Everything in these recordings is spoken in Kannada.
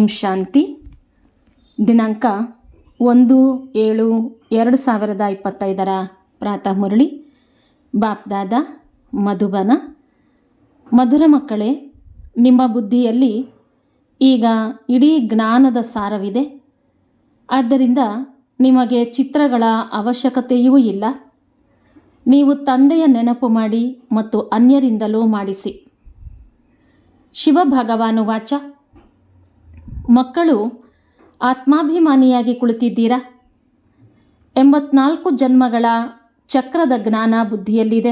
ಓಂ ಶಾಂತಿ. ದಿನಾಂಕ ಒಂದು ಏಳು ಎರಡು ಸಾವಿರದ ಇಪ್ಪತ್ತೈದರ ಪ್ರಾತಃ ಮುರಳಿ. ಬಾಪ್ದಾದ ಮಧುಬನ. ಮಧುರ ಮಕ್ಕಳೇ, ನಿಮ್ಮ ಬುದ್ಧಿಯಲ್ಲಿ ಈಗ ಇಡೀ ಜ್ಞಾನದ ಸಾರವಿದೆ. ಆದ್ದರಿಂದ ನಿಮಗೆ ಚಿತ್ರಗಳ ಅವಶ್ಯಕತೆಯೂ ಇಲ್ಲ. ನೀವು ತಂದೆಯ ನೆನಪು ಮಾಡಿ ಮತ್ತು ಅನ್ಯರಿಂದಲೂ ಮಾಡಿಸಿ. ಶಿವ ಭಗವಾನು ವಾಚ ಮಕ್ಕಳು ಆತ್ಮಾಭಿಮಾನಿಯಾಗಿ ಕುಳಿತಿದ್ದೀರಾ? ಎಂಬತ್ನಾಲ್ಕು ಜನ್ಮಗಳ ಚಕ್ರದ ಜ್ಞಾನ ಬುದ್ಧಿಯಲ್ಲಿದೆ.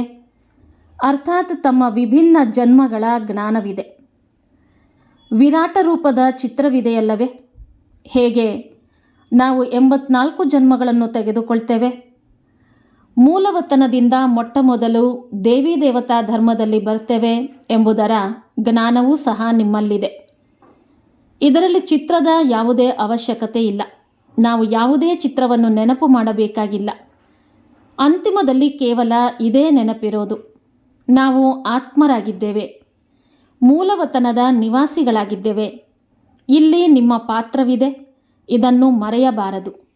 ಅರ್ಥಾತ್ ತಮ್ಮ ವಿಭಿನ್ನ ಜನ್ಮಗಳ ಜ್ಞಾನವಿದೆ. ವಿರಾಟ ರೂಪದ ಚಿತ್ರವಿದೆಯಲ್ಲವೇ? ಹೇಗೆ ನಾವು ಎಂಬತ್ನಾಲ್ಕು ಜನ್ಮಗಳನ್ನು ತೆಗೆದುಕೊಳ್ತೇವೆ? ಮೂಲವತನದಿಂದ ಮೊಟ್ಟ ಮೊದಲು ದೇವಿ ದೇವತಾ ಧರ್ಮದಲ್ಲಿ ಬರ್ತೇವೆ ಎಂಬುದರ ಜ್ಞಾನವೂ ಸಹ ನಿಮ್ಮಲ್ಲಿದೆ. ಇದರಲ್ಲಿ ಚಿತ್ರದ ಯಾವುದೇ ಅವಶ್ಯಕತೆ ಇಲ್ಲ. ನಾವು ಯಾವುದೇ ಚಿತ್ರವನ್ನು ನೆನಪು ಮಾಡಬೇಕಾಗಿಲ್ಲ. ಅಂತಿಮದಲ್ಲಿ ಕೇವಲ ಇದೇ ನೆನಪಿರೋದು. ನಾವು ಆತ್ಮರಾಗಿದ್ದೇವೆ. ಮೂಲವತನದ ನಿವಾಸಿಗಳಾಗಿದ್ದೇವೆ. ಇಲ್ಲಿ ನಿಮ್ಮ ಪಾತ್ರವಿದೆ. ಇದನ್ನು ಮರೆಯಬಾರದು.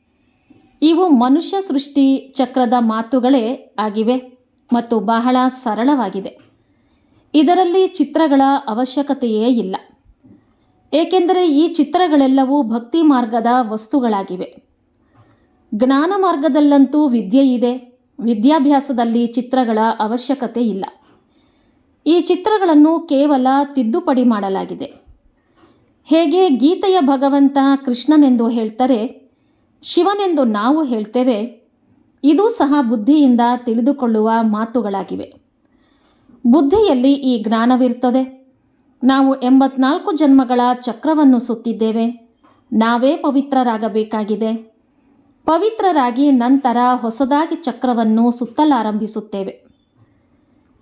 ಇವು ಮನುಷ್ಯ ಸೃಷ್ಟಿ ಚಕ್ರದ ಮಾತುಗಳೇ ಆಗಿವೆ ಮತ್ತು ಬಹಳ ಸರಳವಾಗಿದೆ. ಇದರಲ್ಲಿ ಚಿತ್ರಗಳ ಅವಶ್ಯಕತೆಯೇ ಇಲ್ಲ. ಏಕೆಂದರೆ ಈ ಚಿತ್ರಗಳೆಲ್ಲವೂ ಭಕ್ತಿ ಮಾರ್ಗದ ವಸ್ತುಗಳಾಗಿವೆ. ಜ್ಞಾನ ಮಾರ್ಗದಲ್ಲಂತೂ ವಿದ್ಯೆ ಇದೆ. ವಿದ್ಯಾಭ್ಯಾಸದಲ್ಲಿ ಚಿತ್ರಗಳ ಅವಶ್ಯಕತೆ ಇಲ್ಲ. ಈ ಚಿತ್ರಗಳನ್ನು ಕೇವಲ ತಿದ್ದುಪಡಿ ಮಾಡಲಾಗಿದೆ. ಹೇಗೆ ಗೀತೆಯ ಭಗವಂತ ಕೃಷ್ಣನೆಂದು ಹೇಳ್ತಾರೆ, ಶಿವನೆಂದು ನಾವು ಹೇಳ್ತೇವೆ, ಇದೂ ಸಹ ಬುದ್ಧಿಯಿಂದ ತಿಳಿದುಕೊಳ್ಳುವ ಮಾತುಗಳಾಗಿವೆ. ಬುದ್ಧಿಯಲ್ಲಿ ಈ ಜ್ಞಾನವಿರ್ತದೆ ನಾವು ಎಂಬತ್ನಾಲ್ಕು ಜನ್ಮಗಳ ಚಕ್ರವನ್ನು ಸುತ್ತಿದ್ದೇವೆ. ನಾವೇ ಪವಿತ್ರರಾಗಬೇಕಾಗಿದೆ. ಪವಿತ್ರರಾಗಿ ನಂತರ ಹೊಸದಾಗಿ ಚಕ್ರವನ್ನು ಸುತ್ತಲಾರಂಭಿಸುತ್ತೇವೆ.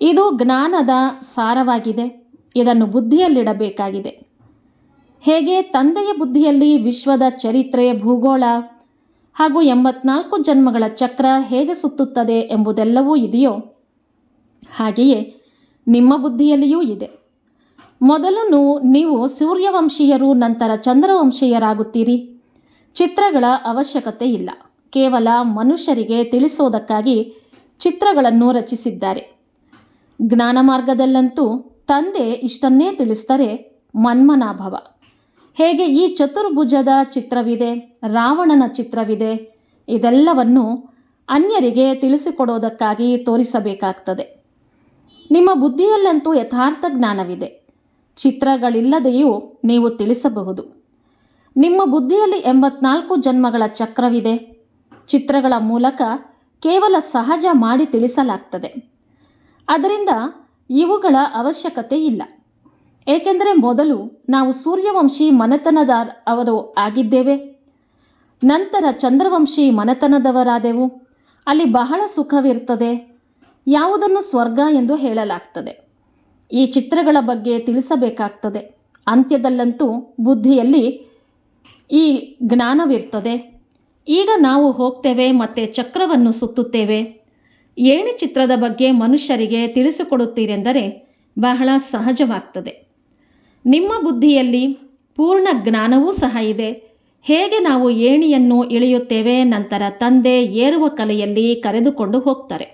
ಇದು ಜ್ಞಾನದ ಸಾರವಾಗಿದೆ. ಇದನ್ನು ಬುದ್ಧಿಯಲ್ಲಿಡಬೇಕಾಗಿದೆ. ಹೇಗೆ? ತಂದೆಯ ಬುದ್ಧಿಯಲ್ಲಿ ವಿಶ್ವದ ಚರಿತ್ರೆ, ಭೂಗೋಳ ಹಾಗೂ ಎಂಬತ್ನಾಲ್ಕು ಜನ್ಮಗಳ ಚಕ್ರ ಹೇಗೆ ಸುತ್ತುತ್ತದೆ ಎಂಬುದೆಲ್ಲವೂ ಇದೆಯೋ ಹಾಗೆಯೇ ನಿಮ್ಮ ಬುದ್ಧಿಯಲ್ಲಿಯೂ ಇದೆ. ಮೊದಲು ನೀವು ಸೂರ್ಯವಂಶೀಯರು, ನಂತರ ಚಂದ್ರವಂಶೀಯರಾಗುತ್ತೀರಿ. ಚಿತ್ರಗಳ ಅವಶ್ಯಕತೆ ಇಲ್ಲ. ಕೇವಲ ಮನುಷ್ಯರಿಗೆ ತಿಳಿಸೋದಕ್ಕಾಗಿ ಚಿತ್ರಗಳನ್ನು ರಚಿಸಿದ್ದಾರೆ. ಜ್ಞಾನ ಮಾರ್ಗದಲ್ಲಂತೂ ತಂದೆ ಇಷ್ಟನ್ನೇ ತಿಳಿಸ್ತಾರೆ ಮನ್ಮನಾಭವ. ಹೇಗೆ ಈ ಚತುರ್ಭುಜದ ಚಿತ್ರವಿದೆ, ರಾವಣನ ಚಿತ್ರವಿದೆ, ಇದೆಲ್ಲವನ್ನು ಅನ್ಯರಿಗೆ ತಿಳಿಸಿಕೊಡೋದಕ್ಕಾಗಿ ತೋರಿಸಬೇಕಾಗ್ತದೆ. ನಿಮ್ಮ ಬುದ್ಧಿಯಲ್ಲಂತೂ ಯಥಾರ್ಥ ಜ್ಞಾನವಿದೆ. ಚಿತ್ರಗಳಿಲ್ಲದೆಯೂ ನೀವು ತಿಳಿಸಬಹುದು. ನಿಮ್ಮ ಬುದ್ಧಿಯಲ್ಲಿ ಎಂಬತ್ನಾಲ್ಕು ಜನ್ಮಗಳ ಚಕ್ರವಿದೆ. ಚಿತ್ರಗಳ ಮೂಲಕ ಕೇವಲ ಸಹಜ ಮಾಡಿ ತಿಳಿಸಲಾಗ್ತದೆ. ಅದರಿಂದ ಇವುಗಳ ಅವಶ್ಯಕತೆ ಇಲ್ಲ. ಏಕೆಂದರೆ ಮೊದಲು ನಾವು ಸೂರ್ಯವಂಶಿ ಮನೆತನದಾರ್ ಅವರು ಆಗಿದ್ದೇವೆ. ನಂತರ ಚಂದ್ರವಂಶಿ ಮನೆತನದವರಾದೆವು. ಅಲ್ಲಿ ಬಹಳ ಸುಖವಿರ್ತದೆ. ಯಾವುದನ್ನು ಸ್ವರ್ಗ ಎಂದು ಹೇಳಲಾಗ್ತದೆ. ಈ ಚಿತ್ರಗಳ ಬಗ್ಗೆ ತಿಳಿಸಬೇಕಾಗ್ತದೆ. ಅಂತ್ಯದಲ್ಲಂತೂ ಬುದ್ಧಿಯಲ್ಲಿ ಈ ಜ್ಞಾನವಿರ್ತದೆ. ಈಗ ನಾವು ಹೋಗ್ತೇವೆ ಮತ್ತೆ ಚಕ್ರವನ್ನು ಸುತ್ತುತ್ತೇವೆ. ಏಣಿ ಚಿತ್ರದ ಬಗ್ಗೆ ಮನುಷ್ಯರಿಗೆ ತಿಳಿಸಿಕೊಡುತ್ತೀರೆಂದರೆ ಬಹಳ ಸಹಜವಾಗ್ತದೆ. ನಿಮ್ಮ ಬುದ್ಧಿಯಲ್ಲಿ ಪೂರ್ಣ ಜ್ಞಾನವೂ ಸಹ ಇದೆ. ಹೇಗೆ ನಾವು ಏಣಿಯನ್ನು ಇಳಿಯುತ್ತೇವೆ ನಂತರ ತಂದೆ ಏರುವ ಕಲೆಯಲ್ಲಿ ಕರೆದುಕೊಂಡು ಹೋಗ್ತಾರೆ.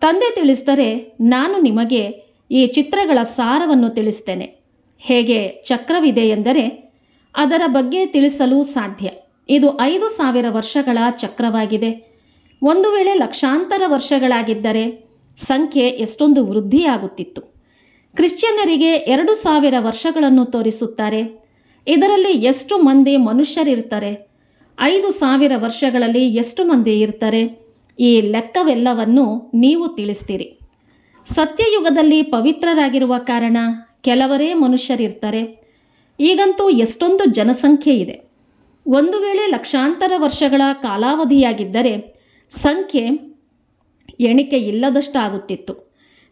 ತಂದೆ ತಿಳಿಸಿದರೆ ನಾನು ನಿಮಗೆ ಈ ಚಿತ್ರಗಳ ಸಾರವನ್ನು ತಿಳಿಸ್ತೇನೆ. ಹೇಗೆ ಚಕ್ರವಿದೆ ಎಂದರೆ ಅದರ ಬಗ್ಗೆ ತಿಳಿಸಲು ಸಾಧ್ಯ. ಇದು ಐದು ಸಾವಿರ ವರ್ಷಗಳ ಚಕ್ರವಾಗಿದೆ. ಒಂದು ವೇಳೆ ಲಕ್ಷಾಂತರ ವರ್ಷಗಳಾಗಿದ್ದರೆ ಸಂಖ್ಯೆ ಎಷ್ಟೊಂದು ವೃದ್ಧಿಯಾಗುತ್ತಿತ್ತು. ಕ್ರಿಶ್ಚಿಯನ್ನರಿಗೆ ಎರಡು ಸಾವಿರ ವರ್ಷಗಳನ್ನು ತೋರಿಸುತ್ತಾರೆ. ಇದರಲ್ಲಿ ಎಷ್ಟು ಮಂದಿ ಮನುಷ್ಯರಿರ್ತಾರೆ? ಐದು ಸಾವಿರ ವರ್ಷಗಳಲ್ಲಿ ಎಷ್ಟು ಮಂದಿ ಇರ್ತಾರೆ? ಈ ಲೆಕ್ಕವೆಲ್ಲವನ್ನು ನೀವು ತಿಳಿಸ್ತೀರಿ. ಸತ್ಯಯುಗದಲ್ಲಿ ಪವಿತ್ರರಾಗಿರುವ ಕಾರಣ ಕೆಲವರೇ ಮನುಷ್ಯರಿರ್ತಾರೆ. ಈಗಂತೂ ಎಷ್ಟೊಂದು ಜನಸಂಖ್ಯೆ ಇದೆ. ಒಂದು ವೇಳೆ ಲಕ್ಷಾಂತರ ವರ್ಷಗಳ ಕಾಲಾವಧಿಯಾಗಿದ್ದರೆ ಸಂಖ್ಯೆ ಎಣಿಕೆ ಇಲ್ಲದಷ್ಟಾಗುತ್ತಿತ್ತು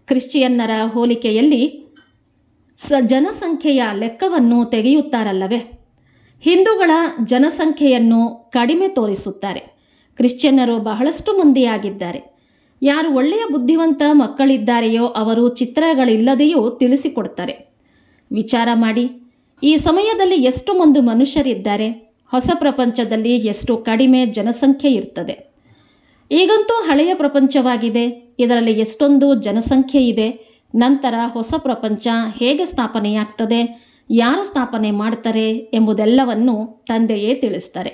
ಕ್ರಿಶ್ಚಿಯನ್ನರ ಹೋಲಿಕೆಯಲ್ಲಿ ಸ ಜನಸಂಖ್ಯೆಯ ಲೆಕ್ಕವನ್ನು ತೆಗೆಯುತ್ತಾರಲ್ಲವೇ? ಹಿಂದೂಗಳ ಜನಸಂಖ್ಯೆಯನ್ನು ಕಡಿಮೆ ತೋರಿಸುತ್ತಾರೆ. ಕ್ರಿಶ್ಚಿಯನ್ನರು ಬಹಳಷ್ಟು ಮಂದಿಯಾಗಿದ್ದಾರೆ. ಯಾರು ಒಳ್ಳೆಯ ಬುದ್ಧಿವಂತ ಮಕ್ಕಳಿದ್ದಾರೆಯೋ ಅವರು ಚಿತ್ರಗಳಿಲ್ಲದೆಯೂ ತಿಳಿಸಿಕೊಡ್ತಾರೆ ವಿಚಾರ ಮಾಡಿ, ಈ ಸಮಯದಲ್ಲಿ ಎಷ್ಟು ಮಂದಿ ಮನುಷ್ಯರಿದ್ದಾರೆ? ಹೊಸ ಪ್ರಪಂಚದಲ್ಲಿ ಎಷ್ಟು ಕಡಿಮೆ ಜನಸಂಖ್ಯೆ ಇರ್ತದೆ? ಈಗಂತೂ ಹಳೆಯ ಪ್ರಪಂಚವಾಗಿದೆ, ಇದರಲ್ಲಿ ಎಷ್ಟೊಂದು ಜನಸಂಖ್ಯೆ ಇದೆ, ನಂತರ ಹೊಸ ಪ್ರಪಂಚ ಹೇಗೆ ಸ್ಥಾಪನೆಯಾಗ್ತದೆ, ಯಾರು ಸ್ಥಾಪನೆ ಮಾಡ್ತಾರೆ ಎಂಬುದೆಲ್ಲವನ್ನು ತಂದೆಯೇ ತಿಳಿಸ್ತಾರೆ.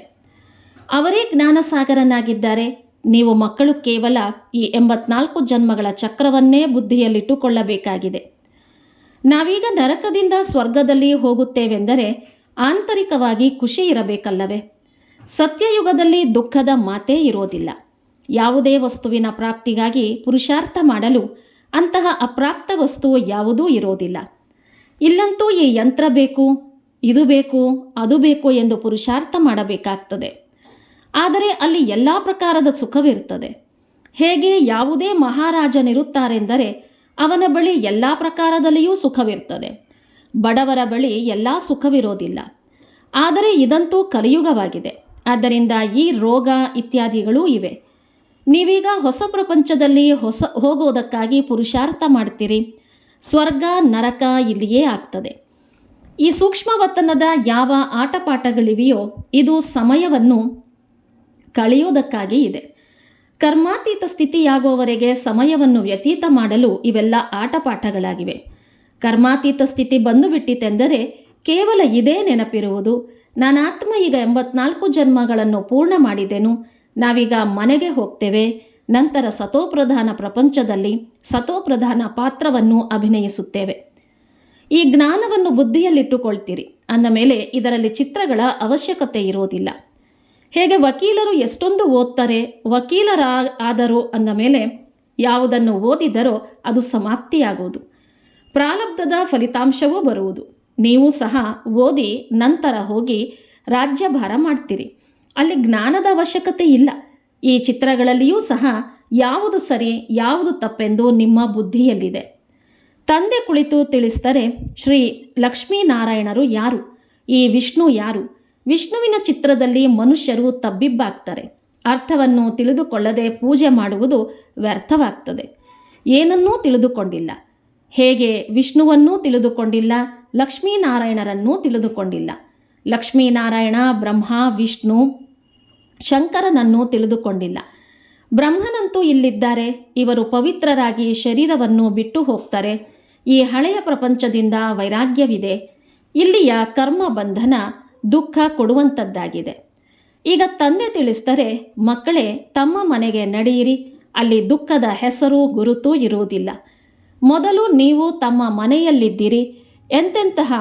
ಅವರೇ ಜ್ಞಾನಸಾಗರನಾಗಿದ್ದಾರೆ ನೀವು ಮಕ್ಕಳು ಕೇವಲ ಈ ಎಂಬತ್ನಾಲ್ಕು ಜನ್ಮಗಳ ಚಕ್ರವನ್ನೇ ಬುದ್ಧಿಯಲ್ಲಿಟ್ಟುಕೊಳ್ಳಬೇಕಾಗಿದೆ. ನಾವೀಗ ನರಕದಿಂದ ಸ್ವರ್ಗದಲ್ಲಿ ಹೋಗುತ್ತೇವೆಂದರೆ ಆಂತರಿಕವಾಗಿ ಖುಷಿ ಇರಬೇಕಲ್ಲವೇ? ಸತ್ಯಯುಗದಲ್ಲಿ ದುಃಖದ ಮಾತೇ ಇರೋದಿಲ್ಲ. ಯಾವುದೇ ವಸ್ತುವಿನ ಪ್ರಾಪ್ತಿಗಾಗಿ ಪುರುಷಾರ್ಥ ಮಾಡಲು ಅಂತಹ ಅಪ್ರಾಪ್ತ ವಸ್ತು ಯಾವುದೂ ಇರೋದಿಲ್ಲ. ಇಲ್ಲಂತೂ ಈ ಯಂತ್ರ ಬೇಕು, ಇದು ಬೇಕು, ಅದು ಬೇಕು ಎಂದು ಪುರುಷಾರ್ಥ ಮಾಡಬೇಕಾಗ್ತದೆ. ಆದರೆ ಅಲ್ಲಿ ಎಲ್ಲ ಪ್ರಕಾರದ ಸುಖವಿರುತ್ತದೆ. ಹೇಗೆ ಯಾವುದೇ ಮಹಾರಾಜನಿರುತ್ತಾರೆಂದರೆ ಅವನ ಬಳಿ ಎಲ್ಲ ಪ್ರಕಾರದಲ್ಲಿಯೂ ಸುಖವಿರ್ತದೆ ಬಡವರ ಬಳಿ ಎಲ್ಲ ಸುಖವಿರೋದಿಲ್ಲ. ಆದರೆ ಇದಂತೂ ಕಲಿಯುಗವಾಗಿದೆ. ಆದ್ದರಿಂದ ಈ ರೋಗ ಇತ್ಯಾದಿಗಳೂ ಇವೆ. ನೀವೀಗ ಹೊಸ ಪ್ರಪಂಚದಲ್ಲಿ ಹೊಸ ಹೋಗೋದಕ್ಕಾಗಿ ಪುರುಷಾರ್ಥ ಮಾಡ್ತೀರಿ. ಸ್ವರ್ಗ, ನರಕ ಇಲ್ಲಿಯೇ ಆಗ್ತದೆ. ಈ ಸೂಕ್ಷ್ಮವತನದ ಯಾವ ಆಟಪಾಠಗಳಿವೆಯೋ, ಇದು ಸಮಯವನ್ನು ಕಳೆಯೋದಕ್ಕಾಗಿ ಇದೆ. ಕರ್ಮಾತೀತ ಸ್ಥಿತಿಯಾಗುವವರೆಗೆ ಸಮಯವನ್ನು ವ್ಯತೀತ ಮಾಡಲು ಇವೆಲ್ಲ ಆಟಪಾಠಗಳಾಗಿವೆ. ಕರ್ಮಾತೀತ ಸ್ಥಿತಿ ಬಂದು ಬಿಟ್ಟಿತೆಂದರೆ ಕೇವಲ ಇದೇ ನೆನಪಿರುವುದು. ನಾನಾತ್ಮ ಈಗ ಎಂಬತ್ನಾಲ್ಕು ಜನ್ಮಗಳನ್ನು ಪೂರ್ಣ ಮಾಡಿದೆನು. ನಾವೀಗ ಮನೆಗೆ ಹೋಗ್ತೇವೆ. ನಂತರ ಸತೋಪ್ರಧಾನ ಪ್ರಪಂಚದಲ್ಲಿ ಸತೋಪ್ರಧಾನ ಪಾತ್ರವನ್ನು ಅಭಿನಯಿಸುತ್ತೇವೆ. ಈ ಜ್ಞಾನವನ್ನು ಬುದ್ಧಿಯಲ್ಲಿಟ್ಟುಕೊಳ್ತೀರಿ. ಅಂದ ಮೇಲೆ ಇದರಲ್ಲಿ ಚಿತ್ರಗಳ ಅವಶ್ಯಕತೆ ಇರೋದಿಲ್ಲ. ಹೇಗೆ ವಕೀಲರು ಎಷ್ಟೊಂದು ಓದ್ತಾರೆ ವಕೀಲರ ಆದರು ಅಂದ ಮೇಲೆ ಯಾವುದನ್ನು ಓದಿದರೋ ಅದು ಸಮಾಪ್ತಿಯಾಗುವುದು. ಪ್ರಾರಬ್ಧದ ಫಲಿತಾಂಶವೂ ಬರುವುದು. ನೀವು ಸಹ ಓದಿ ನಂತರ ಹೋಗಿ ರಾಜ್ಯಭಾರ ಮಾಡ್ತೀರಿ. ಅಲ್ಲಿ ಜ್ಞಾನದ ಅವಶ್ಯಕತೆ ಇಲ್ಲ. ಈ ಚಿತ್ರಗಳಲ್ಲಿಯೂ ಸಹ ಯಾವುದು ಸರಿ, ಯಾವುದು ತಪ್ಪೆಂದು ನಿಮ್ಮ ಬುದ್ಧಿಯಲ್ಲಿದೆ. ತಂದೆ ಕುಳಿತು ತಿಳಿಸಿದರೆ ಶ್ರೀ ಲಕ್ಷ್ಮೀನಾರಾಯಣರು ಯಾರು? ಈ ವಿಷ್ಣು ಯಾರು? ವಿಷ್ಣುವಿನ ಚಿತ್ರದಲ್ಲಿ ಮನುಷ್ಯರು ತಬ್ಬಿಬ್ಬಾಗ್ತಾರೆ. ಅರ್ಥವನ್ನು ತಿಳಿದುಕೊಳ್ಳದೆ ಪೂಜೆ ಮಾಡುವುದು ವ್ಯರ್ಥವಾಗ್ತದೆ. ಏನನ್ನೂ ತಿಳಿದುಕೊಂಡಿಲ್ಲ. ಹೇಗೆ ವಿಷ್ಣುವನ್ನೂ ತಿಳಿದುಕೊಂಡಿಲ್ಲ, ಲಕ್ಷ್ಮೀನಾರಾಯಣರನ್ನೂ ತಿಳಿದುಕೊಂಡಿಲ್ಲ. ಲಕ್ಷ್ಮೀನಾರಾಯಣ, ಬ್ರಹ್ಮ, ವಿಷ್ಣು, ಶಂಕರನನ್ನು ತಿಳಿದುಕೊಂಡಿಲ್ಲ. ಬ್ರಹ್ಮನಂತೂ ಇಲ್ಲಿದ್ದಾರೆ. ಇವರು ಪವಿತ್ರರಾಗಿ ಶರೀರವನ್ನು ಬಿಟ್ಟು ಹೋಗ್ತಾರೆ. ಈ ಹಳೆಯ ಪ್ರಪಂಚದಿಂದ ವೈರಾಗ್ಯವಿದೆ. ಇಲ್ಲಿಯ ಕರ್ಮ ಬಂಧನ ದುಃಖ ಕೊಡುವಂಥದ್ದಾಗಿದೆ ಈಗ ತಂದೆ ತಿಳಿಸ್ತಾರೆ ಮಕ್ಕಳೇ, ತಮ್ಮ ಮನೆಗೆ ನಡೆಯಿರಿ. ಅಲ್ಲಿ ದುಃಖದ ಹೆಸರು ಗುರುತು ಇರುವುದಿಲ್ಲ. ಮೊದಲು ನೀವು ತಮ್ಮ ಮನೆಯಲ್ಲಿದ್ದೀರಿ. ಎಂತೆಂತಹ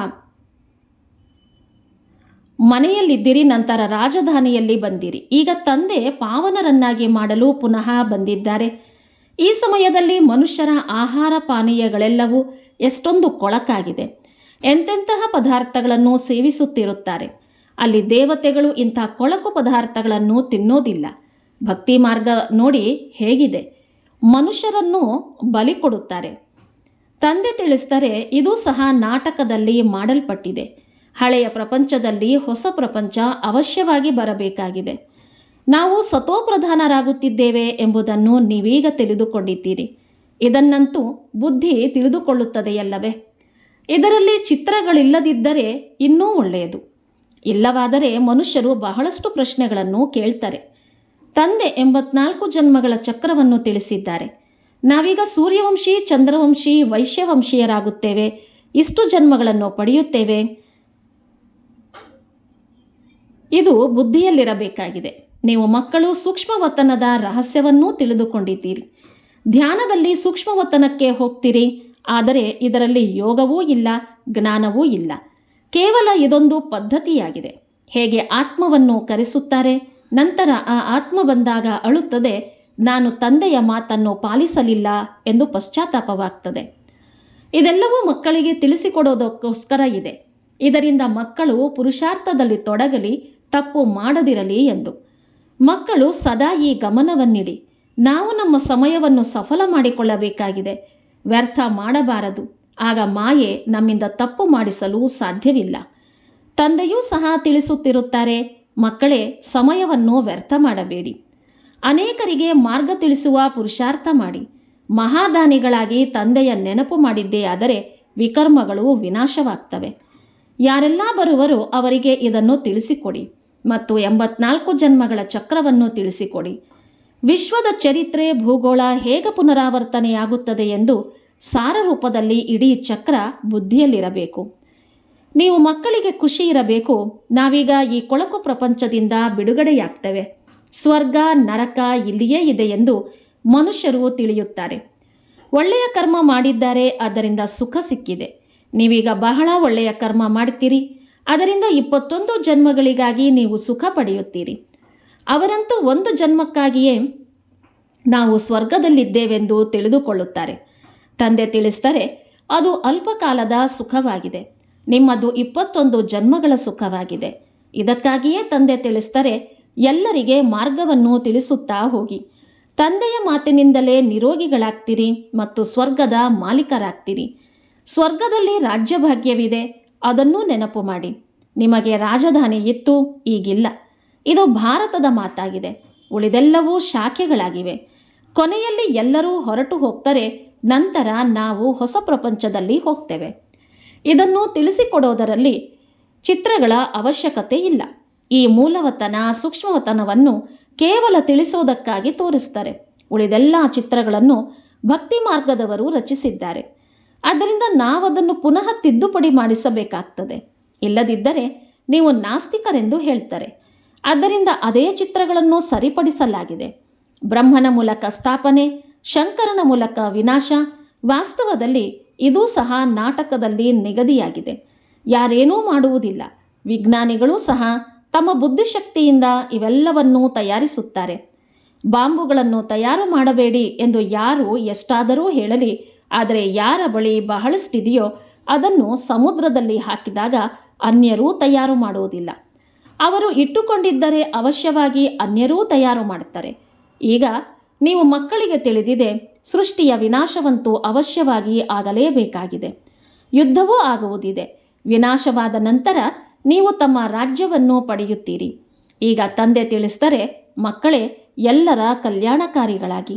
ಮನೆಯಲ್ಲಿದ್ದಿರಿ, ನಂತರ ರಾಜಧಾನಿಯಲ್ಲಿ ಬಂದಿರಿ. ಈಗ ತಂದೆ ಪಾವನರನ್ನಾಗಿ ಮಾಡಲು ಪುನಃ ಬಂದಿದ್ದಾರೆ. ಈ ಸಮಯದಲ್ಲಿ ಮನುಷ್ಯರ ಆಹಾರ ಪಾನೀಯಗಳೆಲ್ಲವೂ ಎಷ್ಟೊಂದು ಕೊಳಕಾಗಿದೆ. ಎಂತೆಂತಹ ಪದಾರ್ಥಗಳನ್ನು ಸೇವಿಸುತ್ತಿರುತ್ತಾರೆ? ಅಲ್ಲಿ ದೇವತೆಗಳು ಇಂಥ ಕೊಳಕು ಪದಾರ್ಥಗಳನ್ನು ತಿನ್ನೋದಿಲ್ಲ. ಭಕ್ತಿ ಮಾರ್ಗ ನೋಡಿ ಹೇಗಿದೆ. ಮನುಷ್ಯರನ್ನು ಬಲಿ ಕೊಡುತ್ತಾರೆ. ತಂದೆ ತಿಳಿಸ್ತಾರೆ ಇದು ಸಹ ನಾಟಕದಲ್ಲಿ ಮಾಡಲ್ಪಟ್ಟಿದೆ. ಹಳೆಯ ಪ್ರಪಂಚದಲ್ಲಿ ಹೊಸ ಪ್ರಪಂಚ ಅವಶ್ಯವಾಗಿ ಬರಬೇಕಾಗಿದೆ. ನಾವು ಸತೋಪ್ರಧಾನರಾಗುತ್ತಿದ್ದೇವೆ ಎಂಬುದನ್ನು ನೀವೀಗ ತಿಳಿದುಕೊಂಡಿದ್ದೀರಿ. ಇದನ್ನಂತೂ ಬುದ್ಧಿ ತಿಳಿದುಕೊಳ್ಳುತ್ತದೆಯಲ್ಲವೇ? ಇದರಲ್ಲಿ ಚಿತ್ರಗಳಿಲ್ಲದಿದ್ದರೆ ಇನ್ನೂ ಒಳ್ಳೆಯದು. ಇಲ್ಲವಾದರೆ ಮನುಷ್ಯರು ಬಹಳಷ್ಟು ಪ್ರಶ್ನೆಗಳನ್ನು ಕೇಳ್ತಾರೆ. ತಂದೆ ಎಂಬತ್ನಾಲ್ಕು ಜನ್ಮಗಳ ಚಕ್ರವನ್ನು ತಿಳಿಸಿದ್ದಾರೆ. ನಾವೀಗ ಸೂರ್ಯವಂಶಿ, ಚಂದ್ರವಂಶಿ, ವೈಶ್ಯವಂಶೀಯರಾಗುತ್ತೇವೆ. ಇಷ್ಟು ಜನ್ಮಗಳನ್ನು ಪಡೆಯುತ್ತೇವೆ. ಇದು ಬುದ್ಧಿಯಲ್ಲಿರಬೇಕಾಗಿದೆ. ನೀವು ಮಕ್ಕಳು ಸೂಕ್ಷ್ಮವತನದ ರಹಸ್ಯವನ್ನೂ ತಿಳಿದುಕೊಂಡಿದ್ದೀರಿ. ಧ್ಯಾನದಲ್ಲಿ ಸೂಕ್ಷ್ಮವತನಕ್ಕೆ ಹೋಗ್ತೀರಿ. ಆದರೆ ಇದರಲ್ಲಿ ಯೋಗವೂ ಇಲ್ಲ, ಜ್ಞಾನವೂ ಇಲ್ಲ. ಕೇವಲ ಇದೊಂದು ಪದ್ಧತಿಯಾಗಿದೆ. ಹೇಗೆ ಆತ್ಮವನ್ನು ಕರೆಸುತ್ತಾರೆ? ನಂತರ ಆ ಆತ್ಮ ಬಂದಾಗ ಅಳುತ್ತದೆ, ನಾನು ತಂದೆಯ ಮಾತನ್ನು ಪಾಲಿಸಲಿಲ್ಲ ಎಂದು ಪಶ್ಚಾತ್ತಾಪವಾಗ್ತದೆ. ಇದೆಲ್ಲವೂ ಮಕ್ಕಳಿಗೆ ತಿಳಿಸಿಕೊಡೋದಕ್ಕೋಸ್ಕರ ಇದೆ. ಇದರಿಂದ ಮಕ್ಕಳು ಪುರುಷಾರ್ಥದಲ್ಲಿ ತೊಡಗಲಿ, ತಪ್ಪು ಮಾಡದಿರಲಿ ಎಂದು. ಮಕ್ಕಳು ಸದಾ ಈ ಗಮನವನ್ನಿಡಿ. ನಾವು ನಮ್ಮ ಸಮಯವನ್ನು ಸಫಲ ಮಾಡಿಕೊಳ್ಳಬೇಕಾಗಿದೆ. ವ್ಯರ್ಥ ಮಾಡಬಾರದು. ಆಗ ಮಾಯೆ ನಮ್ಮಿಂದ ತಪ್ಪು ಮಾಡಿಸಲು ಸಾಧ್ಯವಿಲ್ಲ. ತಂದೆಯೂ ಸಹ ತಿಳಿಸುತ್ತಿರುತ್ತಾರೆ, ಮಕ್ಕಳೇ, ಸಮಯವನ್ನು ವ್ಯರ್ಥ ಮಾಡಬೇಡಿ. ಅನೇಕರಿಗೆ ಮಾರ್ಗ ತಿಳಿಸುವ ಪುರುಷಾರ್ಥ ಮಾಡಿ. ಮಹಾದಾನಿಗಳಾಗಿ ತಂದೆಯ ನೆನಪು ಮಾಡಿದ್ದೇ ಆದರೆ ವಿಕರ್ಮಗಳು ವಿನಾಶವಾಗ್ತವೆ. ಯಾರೆಲ್ಲ ಬರುವರೋ ಅವರಿಗೆ ಇದನ್ನು ತಿಳಿಸಿಕೊಡಿ ಮತ್ತು ಎಂಬತ್ನಾಲ್ಕು ಜನ್ಮಗಳ ಚಕ್ರವನ್ನು ತಿಳಿಸಿಕೊಡಿ. ವಿಶ್ವದ ಚರಿತ್ರೆ, ಭೂಗೋಳ ಹೇಗೆ ಪುನರಾವರ್ತನೆಯಾಗುತ್ತದೆ ಎಂದು ಸಾರ ರೂಪದಲ್ಲಿ ಇಡೀ ಚಕ್ರ ಬುದ್ಧಿಯಲ್ಲಿರಬೇಕು. ನೀವು ಮಕ್ಕಳಿಗೆ ಖುಷಿ ಇರಬೇಕು. ನಾವೀಗ ಈ ಕೊಳಕು ಪ್ರಪಂಚದಿಂದ ಬಿಡುಗಡೆಯಾಗ್ತೇವೆ. ಸ್ವರ್ಗ, ನರಕ ಇಲ್ಲಿಯೇ ಇದೆ ಎಂದು ಮನುಷ್ಯರು ತಿಳಿಯುತ್ತಾರೆ. ಒಳ್ಳೆಯ ಕರ್ಮ ಮಾಡಿದ್ದಾರೆ, ಅದರಿಂದ ಸುಖ ಸಿಕ್ಕಿದೆ. ನೀವೀಗ ಬಹಳ ಒಳ್ಳೆಯ ಕರ್ಮ ಮಾಡ್ತೀರಿ. ಅದರಿಂದ ಇಪ್ಪತ್ತೊಂದು ಜನ್ಮಗಳಿಗಾಗಿ ನೀವು ಸುಖ ಪಡೆಯುತ್ತೀರಿ. ಅವರಂತೂ ಒಂದು ಜನ್ಮಕ್ಕಾಗಿಯೇ ನಾವು ಸ್ವರ್ಗದಲ್ಲಿದ್ದೇವೆಂದು ತಿಳಿದುಕೊಳ್ಳುತ್ತಾರೆ. ತಂದೆ ತಿಳಿಸ್ತಾರೆ ಅದು ಅಲ್ಪಕಾಲದ ಸುಖವಾಗಿದೆ. ನಿಮ್ಮದು ಇಪ್ಪತ್ತೊಂದು ಜನ್ಮಗಳ ಸುಖವಾಗಿದೆ. ಇದಕ್ಕಾಗಿಯೇ ತಂದೆ ತಿಳಿಸ್ತಾರೆ ಎಲ್ಲರಿಗೆ ಮಾರ್ಗವನ್ನು ತಿಳಿಸುತ್ತಾ ಹೋಗಿ. ತಂದೆಯ ಮಾತಿನಿಂದಲೇ ನಿರೋಗಿಗಳಾಗ್ತೀರಿ ಮತ್ತು ಸ್ವರ್ಗದ ಮಾಲೀಕರಾಗ್ತೀರಿ. ಸ್ವರ್ಗದಲ್ಲಿ ರಾಜ್ಯಭಾಗ್ಯವಿದೆ, ಅದನ್ನೂ ನೆನಪು ಮಾಡಿ. ನಿಮಗೆ ರಾಜಧಾನಿ ಇತ್ತು ಈಗಿಲ್ಲ. ಇದು ಭಾರತದ ಮಾತಾಗಿದೆ. ಉಳಿದೆಲ್ಲವೂ ಶಾಖೆಗಳಾಗಿವೆ. ಕೊನೆಯಲ್ಲಿ ಎಲ್ಲರೂ ಹೊರಟು ಹೋಗ್ತಾರೆ ನಂತರ ನಾವು ಹೊಸ ಪ್ರಪಂಚದಲ್ಲಿ ಹೋಗ್ತೇವೆ. ಇದನ್ನು ತಿಳಿಸಿಕೊಡೋದರಲ್ಲಿ ಚಿತ್ರಗಳ ಅವಶ್ಯಕತೆ ಇಲ್ಲ. ಈ ಮೂಲವತನ, ಸೂಕ್ಷ್ಮವತನವನ್ನು ಕೇವಲ ತಿಳಿಸೋದಕ್ಕಾಗಿ ತೋರಿಸ್ತಾರೆ. ಉಳಿದೆಲ್ಲ ಚಿತ್ರಗಳನ್ನು ಭಕ್ತಿ ಮಾರ್ಗದವರು ರಚಿಸಿದ್ದಾರೆ. ಆದ್ದರಿಂದ ನಾವದನ್ನು ಪುನಃ ತಿದ್ದುಪಡಿ ಮಾಡಿಸಬೇಕಾಗ್ತದೆ. ಇಲ್ಲದಿದ್ದರೆ ನೀವು ನಾಸ್ತಿಕರೆಂದು ಹೇಳ್ತಾರೆ. ಆದ್ದರಿಂದ ಅದೇ ಚಿತ್ರಗಳನ್ನು ಸರಿಪಡಿಸಲಾಗಿದೆ. ಬ್ರಹ್ಮನ ಮೂಲಕ ಸ್ಥಾಪನೆ, ಶಂಕರನ ಮೂಲಕ ವಿನಾಶ, ವಾಸ್ತವದಲ್ಲಿ ಇದೂ ಸಹ ನಾಟಕದಲ್ಲಿ ನಿಗದಿಯಾಗಿದೆ. ಯಾರೇನೂ ಮಾಡುವುದಿಲ್ಲ. ವಿಜ್ಞಾನಿಗಳು ಸಹ ತಮ್ಮ ಬುದ್ಧಿಶಕ್ತಿಯಿಂದ ಇವೆಲ್ಲವನ್ನೂ ತಯಾರಿಸುತ್ತಾರೆ. ಬಾಂಬುಗಳನ್ನು ತಯಾರು ಮಾಡಬೇಡಿ ಎಂದು ಯಾರು ಎಷ್ಟಾದರೂ ಹೇಳಲಿ, ಆದರೆ ಯಾರ ಬಳಿ ಬಹಳಷ್ಟಿದೆಯೋ ಅದನ್ನು ಸಮುದ್ರದಲ್ಲಿ ಹಾಕಿದಾಗ ಅನ್ಯರೂ ತಯಾರು ಮಾಡುವುದಿಲ್ಲ. ಅವರು ಇಟ್ಟುಕೊಂಡಿದ್ದರೆ ಅವಶ್ಯವಾಗಿ ಅನ್ಯರೂ ತಯಾರು ಮಾಡುತ್ತಾರೆ. ಈಗ ನೀವು ಮಕ್ಕಳಿಗೆ ತಿಳಿದಿದೆ, ಸೃಷ್ಟಿಯ ವಿನಾಶವಂತೂ ಅವಶ್ಯವಾಗಿ ಆಗಲೇಬೇಕಾಗಿದೆ. ಯುದ್ಧವೂ ಆಗುವುದಿದೆ. ವಿನಾಶವಾದ ನಂತರ ನೀವು ತಮ್ಮ ರಾಜ್ಯವನ್ನು ಪಡೆಯುತ್ತೀರಿ. ಈಗ ತಂದೆ ತಿಳಿಸ್ತರೆ ಮಕ್ಕಳೇ ಎಲ್ಲರ ಕಲ್ಯಾಣಕಾರಿಗಳಾಗಿ.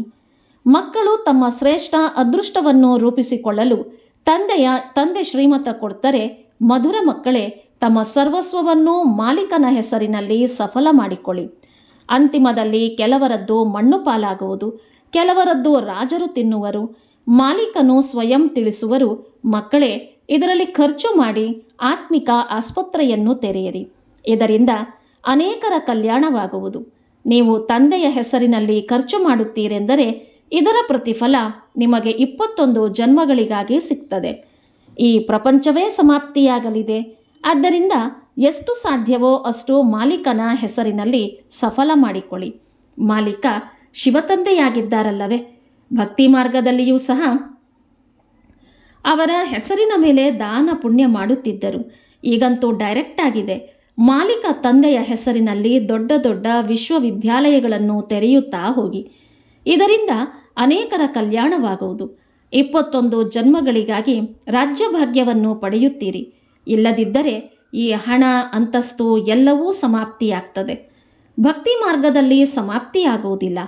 ಮಕ್ಕಳು ತಮ್ಮ ಶ್ರೇಷ್ಠ ಅದೃಷ್ಟವನ್ನು ರೂಪಿಸಿಕೊಳ್ಳಲು ತಂದೆಯ, ತಂದೆ ಶ್ರೀಮತ ಕೊಡ್ತಾರೆ ಮಧುರ ಮಕ್ಕಳೇ ತಮ್ಮ ಸರ್ವಸ್ವವನ್ನು ಮಾಲೀಕನ ಹೆಸರಿನಲ್ಲಿ ಸಫಲ ಮಾಡಿಕೊಳ್ಳಿ. ಅಂತಿಮದಲ್ಲಿ ಕೆಲವರದ್ದು ಮಣ್ಣು ಪಾಲಾಗುವುದು, ಕೆಲವರದ್ದು ರಾಜರು ತಿನ್ನುವರು, ಮಾಲೀಕನು ಸ್ವಯಂ ತಿಳಿಸುವರು. ಮಕ್ಕಳೇ, ಇದರಲ್ಲಿ ಖರ್ಚು ಮಾಡಿ ಆತ್ಮಿಕ ಆಸ್ಪತ್ರೆಯನ್ನು ತೆರೆಯಿರಿ. ಇದರಿಂದ ಅನೇಕರ ಕಲ್ಯಾಣವಾಗುವುದು. ನೀವು ತಂದೆಯ ಹೆಸರಿನಲ್ಲಿ ಖರ್ಚು ಮಾಡುತ್ತೀರೆಂದರೆ ಇದರ ಪ್ರತಿಫಲ ನಿಮಗೆ ಇಪ್ಪತ್ತೊಂದು ಜನ್ಮಗಳಿಗಾಗಿ ಸಿಗ್ತದೆ. ಈ ಪ್ರಪಂಚವೇ ಸಮಾಪ್ತಿಯಾಗಲಿದೆ. ಆದ್ದರಿಂದ ಎಷ್ಟು ಸಾಧ್ಯವೋ ಅಷ್ಟು ಮಾಲೀಕನ ಹೆಸರಿನಲ್ಲಿ ಸಫಲ ಮಾಡಿಕೊಳ್ಳಿ. ಮಾಲೀಕ ಶಿವತಂದೆಯಾಗಿದ್ದಾರಲ್ಲವೇ? ಭಕ್ತಿ ಮಾರ್ಗದಲ್ಲಿಯೂ ಸಹ ಅವರ ಹೆಸರಿನ ಮೇಲೆ ದಾನ ಪುಣ್ಯ ಮಾಡುತ್ತಿದ್ದರು. ಈಗಂತೂ ಡೈರೆಕ್ಟ್ ಆಗಿದೆ. ಮಾಲೀಕ ತಂದೆಯ ಹೆಸರಿನಲ್ಲಿ ದೊಡ್ಡ ದೊಡ್ಡ ವಿಶ್ವವಿದ್ಯಾಲಯಗಳನ್ನು ತೆರೆಯುತ್ತಾ ಹೋಗಿ. ಇದರಿಂದ ಅನೇಕರ ಕಲ್ಯಾಣವಾಗುವುದು. ಇಪ್ಪತ್ತೊಂದು ಜನ್ಮಗಳಿಗಾಗಿ ರಾಜ್ಯಭಾಗ್ಯವನ್ನು ಪಡೆಯುತ್ತೀರಿ. ಇಲ್ಲದಿದ್ದರೆ ಈ ಹಣ, ಅಂತಸ್ತು ಎಲ್ಲವೂ ಸಮಾಪ್ತಿಯಾಗ್ತದೆ. ಭಕ್ತಿ ಮಾರ್ಗದಲ್ಲಿ ಸಮಾಪ್ತಿಯಾಗುವುದಿಲ್ಲ.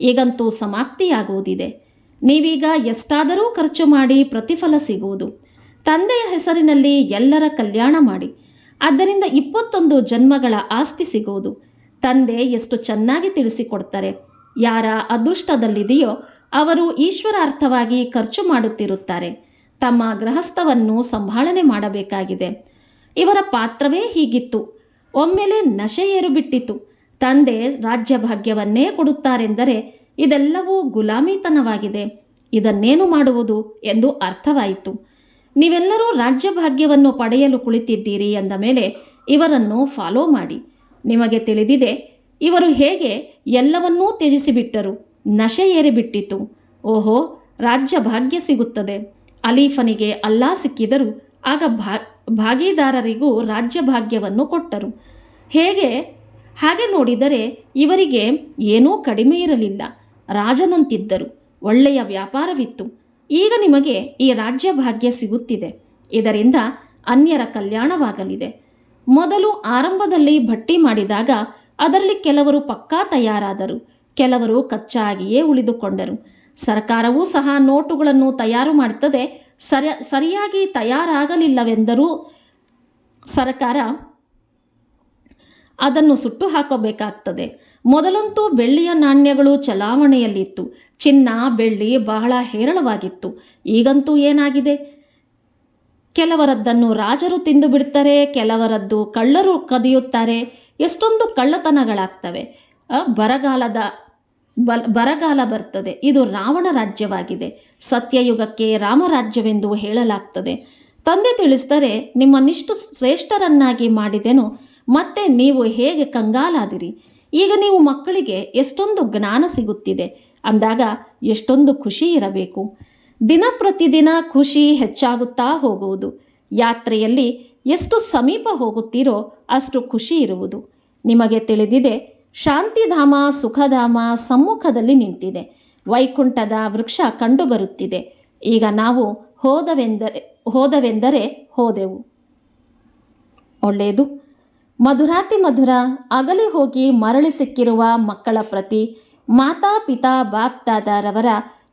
ಈಗಂತೂ ಸಮಾಪ್ತಿಯಾಗುವುದಿದೆ. ನೀವೀಗ ಎಷ್ಟಾದರೂ ಖರ್ಚು ಮಾಡಿ ಪ್ರತಿಫಲ ಸಿಗುವುದು. ತಂದೆಯ ಹೆಸರಿನಲ್ಲಿ ಎಲ್ಲರ ಕಲ್ಯಾಣ ಮಾಡಿ. ಆದ್ದರಿಂದ ಇಪ್ಪತ್ತೊಂದು ಜನ್ಮಗಳ ಆಸ್ತಿ ಸಿಗುವುದು. ತಂದೆ ಎಷ್ಟು ಚೆನ್ನಾಗಿ ತಿಳಿಸಿಕೊಡ್ತಾರೆ. ಯಾರ ಅದೃಷ್ಟದಲ್ಲಿದೆಯೋ ಅವರು ಈಶ್ವರಾರ್ಥವಾಗಿ ಖರ್ಚು ಮಾಡುತ್ತಿರುತ್ತಾರೆ. ತಮ್ಮ ಗೃಹಸ್ಥವನ್ನು ಸಂಭಾಳನೆ ಮಾಡಬೇಕಾಗಿದೆ. ಇವರ ಪಾತ್ರವೇ ಹೀಗಿತ್ತು. ಒಮ್ಮೆಲೆ ನಶೆ ಏರುಬಿಟ್ಟಿತು. ತಂದೆ ರಾಜ್ಯ ಭಾಗ್ಯವನ್ನೇ ಕೊಡುತ್ತಾರೆಂದರೆ ಇದೆಲ್ಲವೂ ಗುಲಾಮಿತನವಾಗಿದೆ. ಇದನ್ನೇನು ಮಾಡುವುದು ಎಂದು ಅರ್ಥವಾಯಿತು. ನೀವೆಲ್ಲರೂ ರಾಜ್ಯಭಾಗ್ಯವನ್ನು ಪಡೆಯಲು ಕುಳಿತಿದ್ದೀರಿ ಎಂದ ಮೇಲೆ ಇವರನ್ನು ಫಾಲೋ ಮಾಡಿ. ನಿಮಗೆ ತಿಳಿದಿದೆ, ಇವರು ಹೇಗೆ ಎಲ್ಲವನ್ನೂ ತ್ಯಜಿಸಿಬಿಟ್ಟರು. ನಶೆ ಏರಿಬಿಟ್ಟಿತು. ಓಹೋ, ರಾಜ್ಯ ಭಾಗ್ಯ ಸಿಗುತ್ತದೆ. ಅಲೀಫನಿಗೆ ಅಲ್ಲಾ ಸಿಕ್ಕಿದರು ಆಗ ಭಾ, ಭಾಗೀದಾರರಿಗೂ ರಾಜ್ಯ ಭಾಗ್ಯವನ್ನು ಕೊಟ್ಟರು. ಹೇಗೆ? ಹಾಗೆ ನೋಡಿದರೆ ಇವರಿಗೆ ಏನೂ ಕಡಿಮೆ ಇರಲಿಲ್ಲ. ರಾಜನಂತಿದ್ದರು. ಒಳ್ಳೆಯ ವ್ಯಾಪಾರವಿತ್ತು. ಈಗ ನಿಮಗೆ ಈ ರಾಜ್ಯ ಭಾಗ್ಯ ಸಿಗುತ್ತಿದೆ. ಇದರಿಂದ ಅನ್ಯರ ಕಲ್ಯಾಣವಾಗಲಿದೆ. ಮೊದಲು ಆರಂಭದಲ್ಲಿ ಭಟ್ಟಿ ಮಾಡಿದಾಗ ಅದರಲ್ಲಿ ಕೆಲವರು ಪಕ್ಕಾ ತಯಾರಾದರು. ಕೆಲವರು ಕಚ್ಚಾಗಿಯೇ ಉಳಿದುಕೊಂಡರು. ಸರ್ಕಾರವೂ ಸಹ ನೋಟುಗಳನ್ನು ತಯಾರು ಮಾಡುತ್ತದೆ ಸರಿ, ಸರಿಯಾಗಿ ತಯಾರಾಗಲಿಲ್ಲವೆಂದರೂ ಸರ್ಕಾರ ಅದನ್ನು ಸುಟ್ಟು ಹಾಕಬೇಕಾಗ್ತದೆ. ಮೊದಲಂತೂ ಬೆಳ್ಳಿಯ ನಾಣ್ಯಗಳು ಚಲಾವಣೆಯಲ್ಲಿತ್ತು. ಚಿನ್ನ, ಬೆಳ್ಳಿ ಬಹಳ ಹೇರಳವಾಗಿತ್ತು. ಈಗಂತೂ ಏನಾಗಿದೆ? ಕೆಲವರದ್ದನ್ನು ರಾಜರು ತಿಂದು ಬಿಡ್ತಾರೆ, ಕೆಲವರದ್ದು ಕಳ್ಳರು ಕದಿಯುತ್ತಾರೆ. ಎಷ್ಟೊಂದು ಕಳ್ಳತನಗಳಾಗ್ತವೆ. ಬರಗಾಲದ ಬಲ್, ಬರಗಾಲ ಬರ್ತದೆ. ಇದು ರಾವಣ ರಾಜ್ಯವಾಗಿದೆ. ಸತ್ಯಯುಗಕ್ಕೆ ರಾಮರಾಜ್ಯವೆಂದು ಹೇಳಲಾಗ್ತದೆ. ತಂದೆ ತಿಳಿಸ್ತಾರೆ ನಿಮ್ಮನ್ನಿಷ್ಟು ಶ್ರೇಷ್ಠರನ್ನಾಗಿ ಮಾಡಿದೆನು. ಮತ್ತೆ ನೀವು ಹೇಗೆ ಕಂಗಾಲಾದಿರಿ? ಈಗ ನೀವು ಮಕ್ಕಳಿಗೆ ಎಷ್ಟೊಂದು ಜ್ಞಾನ ಸಿಗುತ್ತಿದೆ. ಅಂದಾಗ ಎಷ್ಟೊಂದು ಖುಷಿ ಇರಬೇಕು. ದಿನ ಪ್ರತಿದಿನ ಖುಷಿ ಹೆಚ್ಚಾಗುತ್ತಾ ಹೋಗುವುದು. ಯಾತ್ರೆಯಲ್ಲಿ ಎಷ್ಟು ಸಮೀಪ ಹೋಗುತ್ತೀರೋ ಅಷ್ಟು ಖುಷಿ ಇರುವುದು. ನಿಮಗೆ ತಿಳಿದಿದೆ ಶಾಂತಿಧಾಮ, ಸುಖಧಾಮ ಸಮ್ಮುಖದಲ್ಲಿ ನಿಂತಿದೆ. ವೈಕುಂಠದ ವೃಕ್ಷ ಕಂಡುಬರುತ್ತಿದೆ. ಈಗ ನಾವು ಹೋದವೆಂದರೆ ಹೋದವೆಂದರೆ ಹೋದೆವು. ಒಳ್ಳೆಯದು. ಮಧುರಾತಿ ಮಧುರ, ಅಗಲಿ ಹೋಗಿ ಮರಳಿ ಸಿಕ್ಕಿರುವ ಮಕ್ಕಳ ಪ್ರತಿ, ಮಾತಾ ಪಿತಾ ಬಾಪ್ ದಾದಾರವರ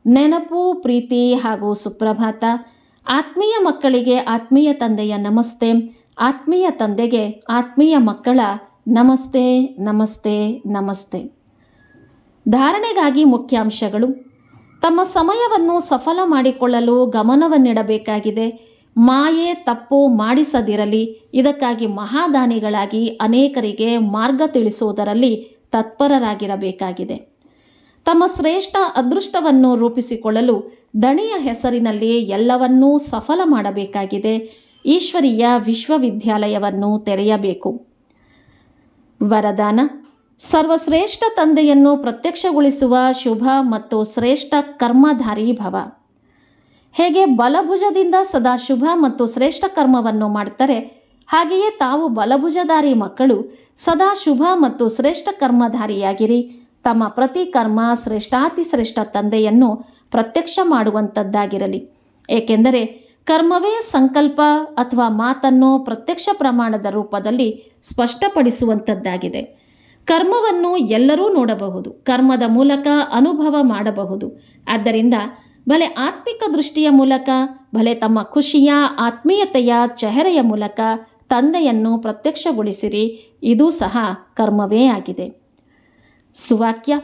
ನೆನಪು, ಪ್ರೀತಿ ಹಾಗೂ ಸುಪ್ರಭಾತ. ಆತ್ಮೀಯ ಮಕ್ಕಳಿಗೆ ಆತ್ಮೀಯ ತಂದೆಯ ನಮಸ್ತೆ, ಆತ್ಮೀಯ ತಂದೆಗೆ ಆತ್ಮೀಯ ಮಕ್ಕಳ ನಮಸ್ತೆ ನಮಸ್ತೆ ನಮಸ್ತೆ. ಧಾರಣೆಗಾಗಿ ಮುಖ್ಯಾಂಶಗಳು. ತಮ್ಮ ಸಮಯವನ್ನು ಸಫಲ ಮಾಡಿಕೊಳ್ಳಲು ಗಮನವನ್ನಿಡಬೇಕಾಗಿದೆ. ಮಾಯೆ, ತಪ್ಪು ಮಾಡಿಸದಿರಲಿ. ಇದಕ್ಕಾಗಿ ಮಹಾದಾನಿಗಳಾಗಿ ಅನೇಕರಿಗೆ ಮಾರ್ಗ ತಿಳಿಸುವುದರಲ್ಲಿ ತತ್ಪರರಾಗಿರಬೇಕಾಗಿದೆ. ತಮ್ಮ ಶ್ರೇಷ್ಠ ಅದೃಷ್ಟವನ್ನು ರೂಪಿಸಿಕೊಳ್ಳಲು ದಣಿಯ ಹೆಸರಿನಲ್ಲಿ ಎಲ್ಲವನ್ನೂ ಸಫಲ ಮಾಡಬೇಕಾಗಿದೆ. ಈಶ್ವರೀಯ ವಿಶ್ವವಿದ್ಯಾಲಯವನ್ನು ತೆರೆಯಬೇಕು. ವರದಾನ. ಸರ್ವಶ್ರೇಷ್ಠ ತಂದೆಯನ್ನು ಪ್ರತ್ಯಕ್ಷಗೊಳಿಸುವ ಶುಭ ಮತ್ತು ಶ್ರೇಷ್ಠ ಕರ್ಮಧಾರಿ ಭವ. ಹೇಗೆ ಬಲಭುಜದಿಂದ ಸದಾ ಶುಭ ಮತ್ತು ಶ್ರೇಷ್ಠ ಕರ್ಮವನ್ನು ಮಾಡ್ತಾರೆ, ಹಾಗೆಯೇ ತಾವು ಬಲಭುಜಧಾರಿ ಮಕ್ಕಳು, ಸದಾ ಶುಭ ಮತ್ತು ಶ್ರೇಷ್ಠ ಕರ್ಮಧಾರಿಯಾಗಿರಿ. ತಮ್ಮ ಪ್ರತಿ ಕರ್ಮ ಶ್ರೇಷ್ಠಾತಿ ಶ್ರೇಷ್ಠ ತಂದೆಯನ್ನು ಪ್ರತ್ಯಕ್ಷ ಮಾಡುವಂಥದ್ದಾಗಿರಲಿ ಏಕೆಂದರೆ ಕರ್ಮವೇ ಸಂಕಲ್ಪ ಅಥವಾ ಮಾತನ್ನು ಪ್ರತ್ಯಕ್ಷ ಪ್ರಮಾಣದ ರೂಪದಲ್ಲಿ ಸ್ಪಷ್ಟಪಡಿಸುವಂಥದ್ದಾಗಿದೆ. ಕರ್ಮವನ್ನು ಎಲ್ಲರೂ ನೋಡಬಹುದು. ಕರ್ಮದ ಮೂಲಕ ಅನುಭವ ಮಾಡಬಹುದು. ಆದ್ದರಿಂದ ಭಲೆ ಆತ್ಮಿಕ ದೃಷ್ಟಿಯ ಮೂಲಕ ಭಲೆ ತಮ್ಮ ಖುಷಿಯ, ಆತ್ಮೀಯತೆಯ ಚೆಹರೆಯ ಮೂಲಕ ತಂದೆಯನ್ನು ಪ್ರತ್ಯಕ್ಷಗೊಳಿಸಿರಿ. ಇದು ಸಹ ಕರ್ಮವೇ ಆಗಿದೆ. ಸುವಾಕ್ಯ.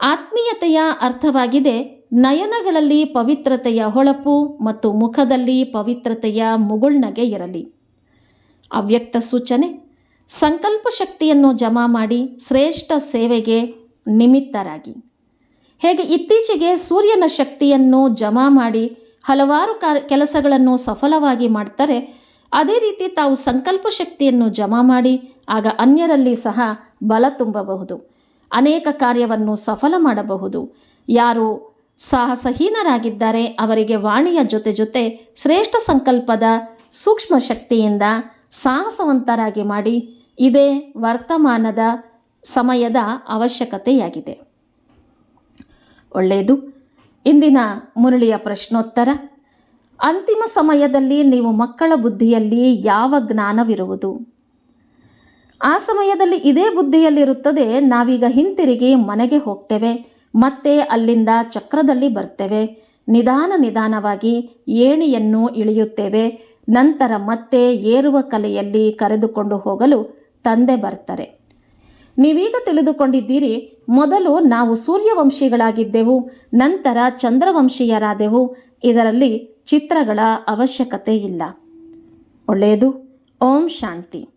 ಆತ್ಮೀಯತೆಯ ಅರ್ಥವಾಗಿದೆ ನಯನಗಳಲ್ಲಿ ಪವಿತ್ರತೆಯ ಹೊಳಪು ಮತ್ತು ಮುಖದಲ್ಲಿ ಪವಿತ್ರತೆಯ ಮುಗುಳ್ನಗೆ ಇರಲಿ. ಅವ್ಯಕ್ತ ಸೂಚನೆ, ಸಂಕಲ್ಪ ಶಕ್ತಿಯನ್ನು ಜಮಾ ಮಾಡಿ ಶ್ರೇಷ್ಠ ಸೇವೆಗೆ ನಿಮಿತ್ತರಾಗಿ. ಹೇಗೆ ಇತ್ತೀಚೆಗೆ ಸೂರ್ಯನ ಶಕ್ತಿಯನ್ನು ಜಮಾ ಮಾಡಿ ಹಲವಾರು ಕೆಲಸಗಳನ್ನು ಸಫಲವಾಗಿ ಮಾಡ್ತಾರೆ, ಅದೇ ರೀತಿ ತಾವು ಸಂಕಲ್ಪ ಶಕ್ತಿಯನ್ನು ಜಮಾ ಮಾಡಿ ಆಗ ಅನ್ಯರಲ್ಲಿ ಸಹ ಬಲ ತುಂಬಬಹುದು. ಅನೇಕ ಕಾರ್ಯವನ್ನು ಸಫಲ ಮಾಡಬಹುದು. ಯಾರು ಸಾಹಸಹೀನರಾಗಿದ್ದಾರೆ. ಅವರಿಗೆ ವಾಣಿಯ ಜೊತೆ ಜೊತೆ ಶ್ರೇಷ್ಠ ಸಂಕಲ್ಪದ ಸೂಕ್ಷ್ಮ ಶಕ್ತಿಯಿಂದ ಸಾಹಸವಂತರಾಗಿ ಮಾಡಿ ಇದೇ ವರ್ತಮಾನದ ಸಮಯದ ಅವಶ್ಯಕತೆಯಾಗಿದೆ. ಒಳ್ಳೆಯದು. ಇಂದಿನ ಮುರಳಿಯ ಪ್ರಶ್ನೋತ್ತರ. ಅಂತಿಮ ಸಮಯದಲ್ಲಿ ನೀವು ಮಕ್ಕಳ ಬುದ್ಧಿಯಲ್ಲಿ ಯಾವ ಜ್ಞಾನವಿರುವುದು? ಆ ಸಮಯದಲ್ಲಿ ಇದೇ ಬುದ್ಧಿಯಲ್ಲಿರುತ್ತದೆ, ನಾವೀಗ ಹಿಂತಿರುಗಿ ಮನೆಗೆ ಹೋಗ್ತೇವೆ. ಮತ್ತೆ ಅಲ್ಲಿಂದ ಚಕ್ರದಲ್ಲಿ ಬರ್ತೇವೆ. ನಿಧಾನ ನಿಧಾನವಾಗಿ ಏಣಿಯನ್ನು ಇಳಿಯುತ್ತೇವೆ. ನಂತರ ಮತ್ತೆ ಏರುವ ಕಲೆಯಲ್ಲಿ ಕರೆದುಕೊಂಡು ಹೋಗಲು ತಂದೆ ಬರ್ತಾರೆ ನೀವೀಗ ತಿಳಿದುಕೊಂಡಿದ್ದೀರಿ, ಮೊದಲು ನಾವು ಸೂರ್ಯವಂಶಿಗಳಾಗಿದ್ದೆವು, ನಂತರ ಚಂದ್ರವಂಶೀಯರಾದೆವು. ಇದರಲ್ಲಿ ಚಿತ್ರಗಳ ಅವಶ್ಯಕತೆ ಇಲ್ಲ. ಒಳ್ಳೆಯದು. ಓಂ ಶಾಂತಿ.